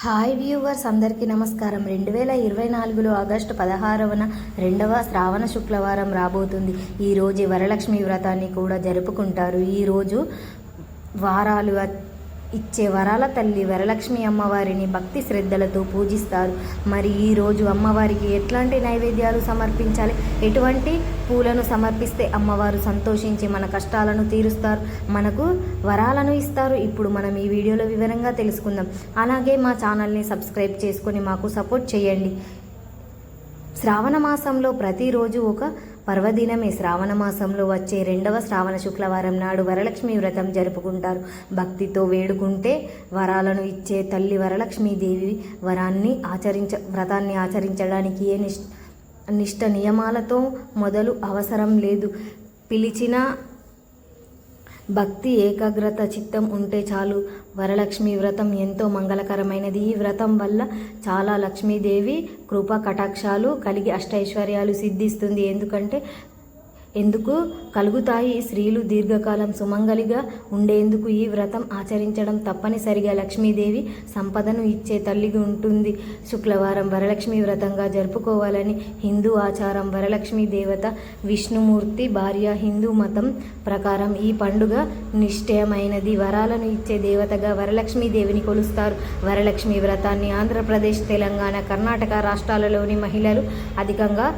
Hi viewers అందరికీ నమస్కారం. రెండు వేల ఇరవై నాలుగులో ఆగస్టు పదహారవన రెండవ శ్రావణ శుక్రవారం రాబోతుంది. ఈరోజు వరలక్ష్మి వ్రతాన్ని కూడా జరుపుకుంటారు. ఈరోజు వారాలు ఇచ్చే వరాల తల్లి వరలక్ష్మి అమ్మవారిని భక్తి శ్రద్ధలతో పూజిస్తారు. మరి ఈరోజు అమ్మవారికి ఎట్లాంటి నైవేద్యాలు సమర్పించాలి? ఎటువంటి పూలను సమర్పిస్తే అమ్మవారు సంతోషించి మన కష్టాలను తీరుస్తారు? మనకు వరాలను ఇస్తారు. ఇప్పుడు మనం ఈ వీడియోలో వివరంగా తెలుసుకుందాం. అలాగే మా ఛానల్ని సబ్స్క్రైబ్ చేసుకొని మాకు సపోర్ట్ చేయండి. శ్రావణ మాసంలో ప్రతిరోజు ఒక పర్వదినమే శ్రావణ మాసంలో వచ్చే రెండవ శ్రావణ శుక్రవారం నాడు వరలక్ష్మి వ్రతం జరుపుకుంటారు. భక్తితో వేడుకుంటే వరాలను ఇచ్చే తల్లి వరలక్ష్మీదేవి వరాన్ని ఆచరించ వ్రతాన్ని ఆచరించడానికి ఏ నిష్ నిష్ట నియమాలతో మొదలు అవసరం లేదు. పిలిచిన భక్తి ఏకాగ్రత చిత్తం ఉంటే చాలు. వరలక్ష్మి వ్రతం ఎంతో మంగళకరమైనది. ఈ వ్రతం వల్ల చాలా లక్ష్మీదేవి కృప కటాక్షాలు కలిగి అష్టైశ్వర్యాలు సిద్ధిస్తుంది. ఎందుకంటే ఎందుకు కలుగుతాయి స్త్రీలు దీర్ఘకాలం సుమంగలిగా ఉండేందుకు ఈ వ్రతం ఆచరించడం తప్పనిసరిగా? లక్ష్మీదేవి సంపదను ఇచ్చే తల్లిగా ఉంటుంది. శుక్రవారం వరలక్ష్మి వ్రతంగా జరుపుకోవాలని హిందూ ఆచారం. వరలక్ష్మి దేవత విష్ణుమూర్తి భార్య హిందూ మతం ప్రకారం ఈ పండుగ నిశ్చయమైనది. వరాలను ఇచ్చే దేవతగా వరలక్ష్మీదేవిని కొలుస్తారు. వరలక్ష్మి వ్రతాన్ని ఆంధ్రప్రదేశ్ తెలంగాణ కర్ణాటక రాష్ట్రాలలోని మహిళలు అధికంగా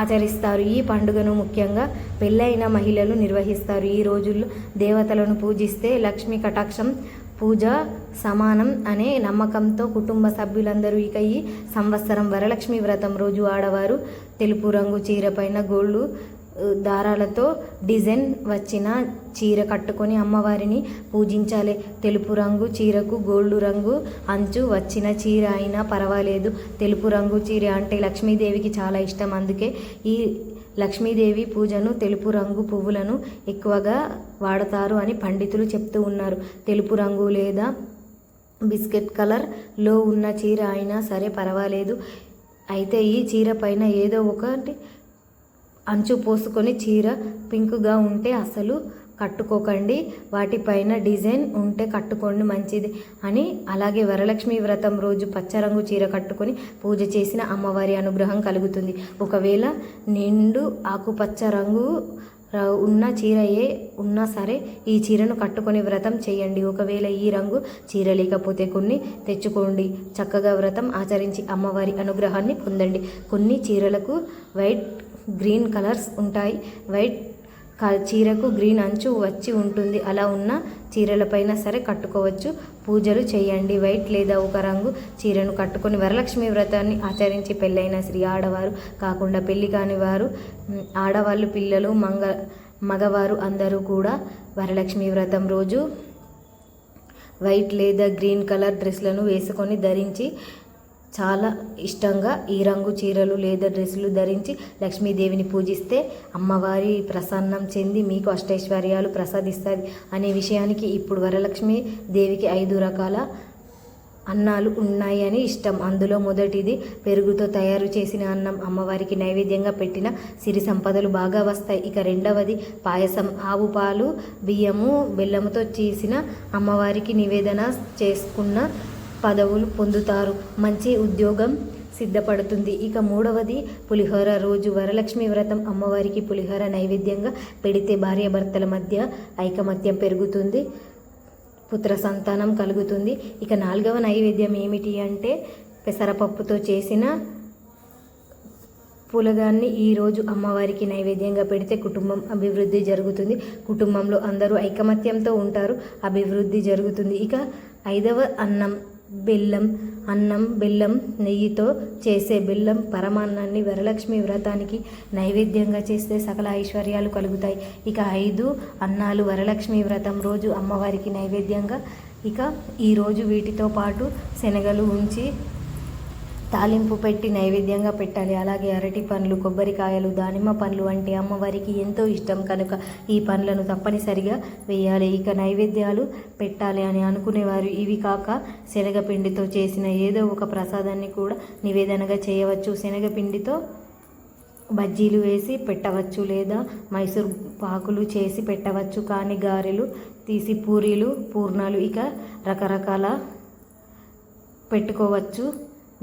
ఆచరిస్తారు. ఈ పండుగను ముఖ్యంగా పెళ్ళైన మహిళలు నిర్వహిస్తారు. ఈ రోజుల్లో దేవతలను పూజిస్తే లక్ష్మీ కటాక్షం పూజ సమానం అనే నమ్మకంతో కుటుంబ సభ్యులందరూ ఇక ఈ సంవత్సరం వరలక్ష్మి వ్రతం రోజు ఆడవారు. తెలుపు రంగు చీర పైన గోళ్ళు దారాలతో డిజైన్ వచ్చిన చీర కట్టుకొని అమ్మవారిని పూజించాలి. తెలుపు రంగు చీరకు గోల్డ్ రంగు అంచు వచ్చిన చీర అయినా పర్వాలేదు. తెలుపు రంగు చీర అంటే లక్ష్మీదేవికి చాలా ఇష్టం. అందుకే ఈ లక్ష్మీదేవి పూజను తెలుపు రంగు పువ్వులను ఎక్కువగా వాడతారు అని పండితులు చెప్తూ ఉన్నారు. తెలుపు రంగు లేదా బిస్కెట్ కలర్లో ఉన్న చీర అయినా సరే పర్వాలేదు. అయితే ఈ చీర పైన ఏదో ఒకటి అంచు పోసుకొని చీర పింక్గా ఉంటే అసలు కట్టుకోకండి. వాటిపైన డిజైన్ ఉంటే కట్టుకోండి మంచిది అని. అలాగే వరలక్ష్మి వ్రతం రోజు పచ్చరంగు చీర కట్టుకొని పూజ చేసిన అమ్మవారి అనుగ్రహం కలుగుతుంది. ఒకవేళ నిండు ఆకుపచ్చ రంగు ఉన్న చీర ఏ ఉన్నా సరే ఈ చీరను కట్టుకొని వ్రతం చేయండి. ఒకవేళ ఈ రంగు చీర లేకపోతే కొన్ని తెచ్చుకోండి. చక్కగా వ్రతం ఆచరించి అమ్మవారి అనుగ్రహాన్ని పొందండి. కొన్ని చీరలకు వైట్ గ్రీన్ కలర్స్ ఉంటాయి. వైట్ చీరకు గ్రీన్ అంచు వచ్చి ఉంటుంది. అలా ఉన్న చీరలపైన సరే కట్టుకోవచ్చు. పూజలు చేయండి. వైట్ లేదా ఒక రంగు చీరను కట్టుకొని వరలక్ష్మి వ్రతాన్ని ఆచరించి పెళ్ళైన స్త్రీ ఆడవారు కాకుండా పెళ్ళి కాని వారు ఆడవాళ్ళు పిల్లలు మంగ మగవారు అందరూ కూడా వరలక్ష్మి వ్రతం రోజు వైట్ లేదా గ్రీన్ కలర్ డ్రెస్లను వేసుకొని ధరించి చాలా ఇష్టంగా ఈ రంగు చీరలు లేదా డ్రెస్సులు ధరించి లక్ష్మీదేవిని పూజిస్తే అమ్మవారి ప్రసన్నం చెంది మీకు అష్టైశ్వర్యాలు ప్రసాదిస్తుంది అనే విషయానికి ఇప్పుడు వరలక్ష్మి దేవికి ఐదు రకాల అన్నాలు ఉన్నాయి అని ఇష్టం. అందులో మొదటిది పెరుగుతో తయారు చేసిన అన్నం. అమ్మవారికి నైవేద్యంగా పెట్టిన సిరి సంపదలు బాగా వస్తాయి. ఇక రెండవది పాయసం. ఆవు పాలు బియ్యము బెల్లముతో చేసిన అమ్మవారికి నివేదన చేసుకున్న పదవులు పొందుతారు. మంచి ఉద్యోగం సిద్ధపడుతుంది. ఇక మూడవది పులిహోర. రోజు వరలక్ష్మి వ్రతం అమ్మవారికి పులిహోర నైవేద్యంగా పెడితే భార్యాభర్తల మధ్య ఐకమత్యం పెరుగుతుంది పుత్ర సంతానం కలుగుతుంది. ఇక నాలుగవ నైవేద్యం ఏమిటి అంటే పెసరపప్పుతో చేసిన పులగాన్ని ఈరోజు అమ్మవారికి నైవేద్యంగా పెడితే కుటుంబం అభివృద్ధి జరుగుతుంది. కుటుంబంలో అందరూ ఐకమత్యంతో ఉంటారు అభివృద్ధి జరుగుతుంది. ఇక ఐదవ అన్నం బెల్లం అన్నం బెల్లం నెయ్యితో చేసే బెల్లం పరమాన్నాన్ని వరలక్ష్మి వ్రతానికి నైవేద్యంగా చేస్తే సకల ఐశ్వర్యాలు కలుగుతాయి. ఇక ఐదు అన్నాలు వరలక్ష్మి వ్రతం రోజు అమ్మవారికి నైవేద్యంగా. ఇక ఈరోజు వీటితో పాటు శనగలు ఉంచి తాలింపు పెట్టి నైవేద్యంగా పెట్టాలి. అలాగే అరటి పండ్లు కొబ్బరికాయలు దానిమ్మ పండ్లు అంటే అమ్మవారికి ఎంతో ఇష్టం. కనుక ఈ పండ్లను తప్పనిసరిగా వేయాలి. ఇక నైవేద్యాలు పెట్టాలి అని అనుకునేవారు. ఇవి కాక శనగపిండితో చేసిన ఏదో ఒక ప్రసాదాన్ని కూడా నివేదనగా చేయవచ్చు. శనగపిండితో బజ్జీలు వేసి పెట్టవచ్చు లేదా మైసూర్ పాకులు చేసి పెట్టవచ్చు. కానీ గారెలు తీసి పూరీలు పూర్ణాలు ఇక రకరకాల పెట్టుకోవచ్చు.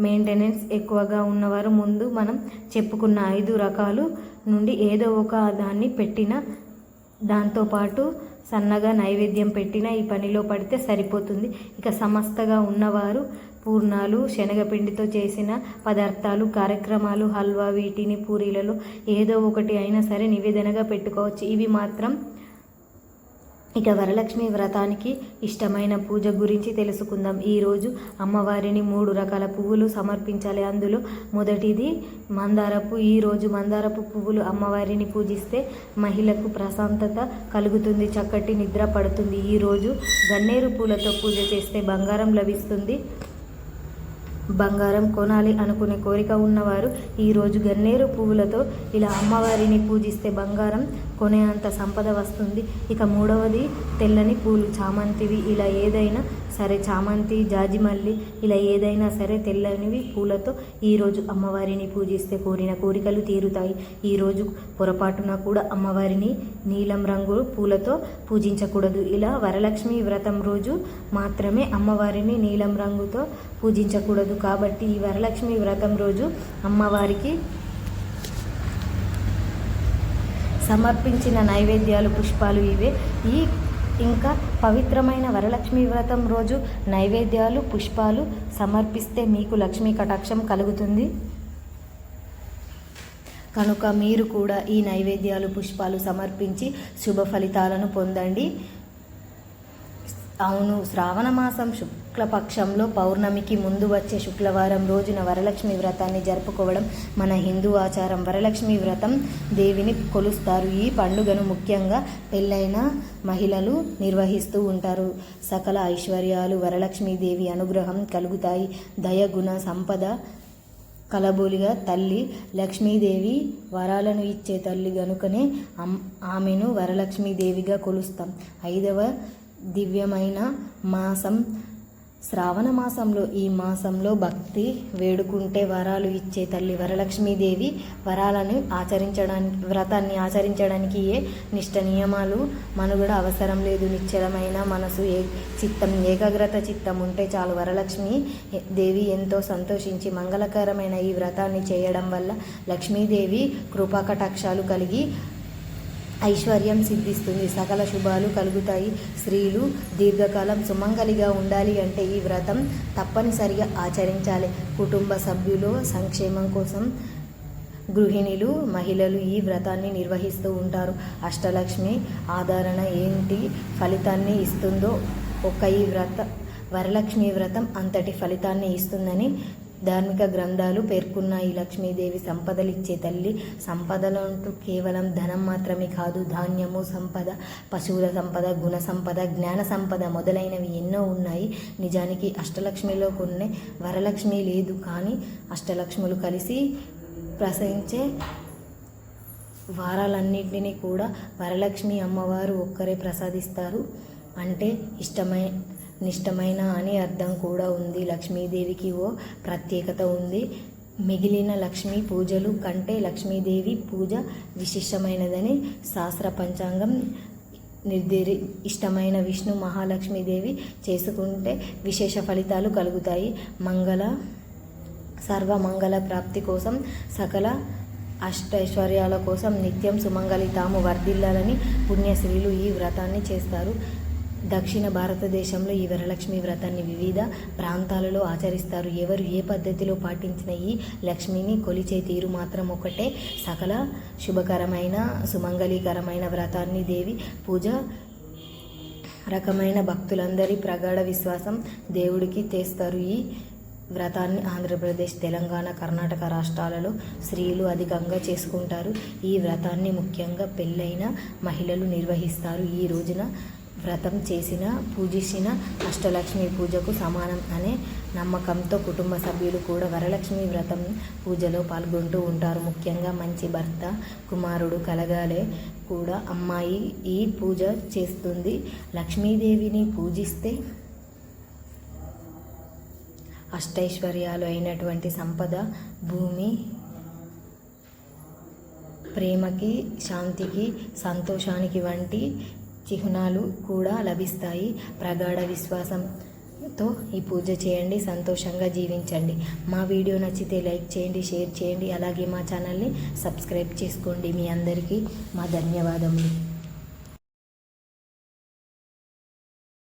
మెయింటెనెన్స్ ఎక్కువగా ఉన్నవారు ముందు మనం చెప్పుకున్న ఐదు రకాలు నుండి ఏదో ఒక దాన్ని పెట్టిన దాంతోపాటు సన్నగా నైవేద్యం పెట్టిన ఈ పనిలో పడితే సరిపోతుంది. ఇక సమస్తగా ఉన్నవారు పూర్ణాలు శనగపిండితో చేసిన పదార్థాలు కార్యక్రమాలు హల్వా వీటిని పూరీలలో ఏదో ఒకటి అయినా సరే నివేదనగా పెట్టుకోవచ్చు. ఇవి మాత్రం ఇక వరలక్ష్మి వ్రతానికి ఇష్టమైన పూజ గురించి తెలుసుకుందాం. ఈరోజు అమ్మవారిని మూడు రకాల పువ్వులు సమర్పించాలి. అందులో మొదటిది మందారపు ఈరోజు మందారపు పువ్వులు అమ్మవారిని పూజిస్తే మహిళకు ప్రశాంతత కలుగుతుంది చక్కటి నిద్ర పడుతుంది. ఈరోజు గన్నేరు పూలతో పూజ చేస్తే బంగారం లభిస్తుంది. బంగారం కొనాలి అనుకునే కోరిక ఉన్నవారు ఈరోజు గన్నేరు పువ్వులతో ఇలా అమ్మవారిని పూజిస్తే బంగారం కొనేంత సంపద వస్తుంది. ఇక మూడవది తెల్లని పూలు చామంతివి ఇలా ఏదైనా సరే చామంతి జాజిమల్లి ఇలా ఏదైనా సరే తెల్లనివి పూలతో ఈరోజు అమ్మవారిని పూజిస్తే కోరిన కోరికలు తీరుతాయి. ఈరోజు పొరపాటున కూడా అమ్మవారిని నీలం రంగు పూలతో పూజించకూడదు. ఇలా వరలక్ష్మి వ్రతం రోజు మాత్రమే అమ్మవారిని నీలం రంగుతో పూజించకూడదు. కాబట్టి ఈ వరలక్ష్మి వ్రతం రోజు అమ్మవారికి సమర్పించిన నైవేద్యాలు పుష్పాలు ఇవే. ఈ ఇంకా పవిత్రమైన వరలక్ష్మి వ్రతం రోజు నైవేద్యాలు పుష్పాలు సమర్పిస్తే మీకు లక్ష్మీ కటాక్షం కలుగుతుంది. కనుక మీరు కూడా ఈ నైవేద్యాలు పుష్పాలు సమర్పించి శుభ ఫలితాలను పొందండి. అవును శ్రావణమాసం శుక్లపక్షంలో పౌర్ణమికి ముందు వచ్చే శుక్రవారం రోజున వరలక్ష్మి వ్రతాన్ని జరుపుకోవడం మన హిందూ ఆచారం. వరలక్ష్మి వ్రతం దేవిని కొలుస్తారు. ఈ పండుగను ముఖ్యంగా పెళ్ళైన మహిళలు నిర్వహిస్తూ ఉంటారు. సకల ఐశ్వర్యాలు వరలక్ష్మీదేవి అనుగ్రహం కలుగుతాయి. దయగుణ సంపద కలబోలిగా తల్లి లక్ష్మీదేవి వరాలను ఇచ్చే తల్లి గనుకనే ఆమెను వరలక్ష్మీదేవిగా కొలుస్తాం. ఐదవ దివ్యమైన మాసం. శ్రావణ మాసంలో ఈ మాసంలో భక్తి వేడుకుంటే వరాలు ఇచ్చే తల్లి వరలక్ష్మీదేవి వరాలను ఆచరించడానికి వ్రతాన్ని ఆచరించడానికి ఏ నిష్ట నియమాలు? మనుగడ అవసరం లేదు. నిశ్చలమైన మనసు ఏ చిత్తం ఏకాగ్రత చిత్తం ఉంటే చాలు. వరలక్ష్మి దేవి ఎంతో సంతోషించి మంగళకరమైన ఈ వ్రతాన్ని చేయడం వల్ల లక్ష్మీదేవి కృపాకటాక్షాలు కలిగి ఐశ్వర్యం సిద్ధిస్తుంది. సకల శుభాలు కలుగుతాయి. స్త్రీలు దీర్ఘకాలం సుమంగలిగా ఉండాలి అంటే ఈ వ్రతం తప్పనిసరిగా ఆచరించాలి. కుటుంబ సభ్యులు సంక్షేమం కోసం గృహిణులు మహిళలు ఈ వ్రతాన్ని నిర్వహిస్తూ ఉంటారు. అష్టలక్ష్మి ఆదరణ ఏంటి? ఫలితాన్ని ఇస్తుందో? ఒక ఈ వ్రత వరలక్ష్మి వ్రతం అంతటి ఫలితాన్ని ఇస్తుందని ధార్మిక గ్రంథాలు పేర్కొన్నాయి లక్ష్మీదేవి సంపదలిచ్చే తల్లి. సంపదలు అంటూ కేవలం ధనం మాత్రమే కాదు ధాన్యము సంపద పశువుల సంపద గుణ సంపద జ్ఞాన సంపద మొదలైనవి ఎన్నో ఉన్నాయి. నిజానికి అష్టలక్ష్మిలో కొన్ని వరలక్ష్మి లేదు. కానీ అష్టలక్ష్ములు కలిసి ప్రసవించే వారాలన్నింటినీ కూడా వరలక్ష్మి అమ్మవారు ఒక్కరే ప్రసాదిస్తారు. అంటే ఇష్టమైన నిష్టమైన అని అర్థం కూడా ఉంది. లక్ష్మీదేవికి ఓ ప్రత్యేకత ఉంది. మిగిలిన లక్ష్మీ పూజలు కంటే లక్ష్మీదేవి పూజ విశిష్టమైనదని శాస్త్ర పంచాంగం నిర్దేరి ఇష్టమైన విష్ణు మహాలక్ష్మీదేవి చేసుకుంటే విశేష ఫలితాలు కలుగుతాయి. మంగళ సర్వమంగళ ప్రాప్తి కోసం సకల అష్టైశ్వర్యాల కోసం నిత్యం సుమంగళి తాము వర్ధిల్లాలని పుణ్యశ్రీలు ఈ వ్రతాన్ని చేస్తారు. దక్షిణ భారతదేశంలో ఈ వరలక్ష్మి వ్రతాన్ని వివిధ ప్రాంతాలలో ఆచరిస్తారు. ఎవరు ఏ పద్ధతిలో పాటించిన ఈ లక్ష్మిని కొలిచే తీరు మాత్రం ఒకటే. సకల శుభకరమైన సుమంగళీకరమైన వ్రతాన్ని దేవి పూజ రకమైన భక్తులందరి ప్రగాఢ విశ్వాసం దేవుడికి తెస్తారు. ఈ వ్రతాన్ని ఆంధ్రప్రదేశ్ తెలంగాణ కర్ణాటక రాష్ట్రాలలో స్త్రీలు అధికంగా చేసుకుంటారు. ఈ వ్రతాన్ని ముఖ్యంగా పెళ్ళైన మహిళలు నిర్వహిస్తారు. ఈ రోజున వ్రతం చేసిన పూజించిన అష్టలక్ష్మి పూజకు సమానం అనే నమ్మకంతో కుటుంబ సభ్యులు కూడా వరలక్ష్మి వ్రతం పూజలో పాల్గొంటూ ఉంటారు. ముఖ్యంగా మంచి భర్త కుమారుడు కలగాలే కూడా అమ్మాయి ఈ పూజ చేస్తుంది. లక్ష్మీదేవిని పూజిస్తే అష్టైశ్వర్యాలు అయినటువంటి సంపద భూమి ప్రేమకి శాంతికి సంతోషానికి వంటి చిహ్నాలు కూడా లభిస్తాయి. ప్రగాఢ విశ్వాసం తో ఈ పూజ చేయండి సంతోషంగా జీవించండి. మా వీడియో నచ్చితే లైక్ చేయండి షేర్ చేయండి. అలాగే మా ఛానల్ని సబ్స్క్రైబ్ చేసుకోండి. మీ అందరికీ మా ధన్యవాదములు.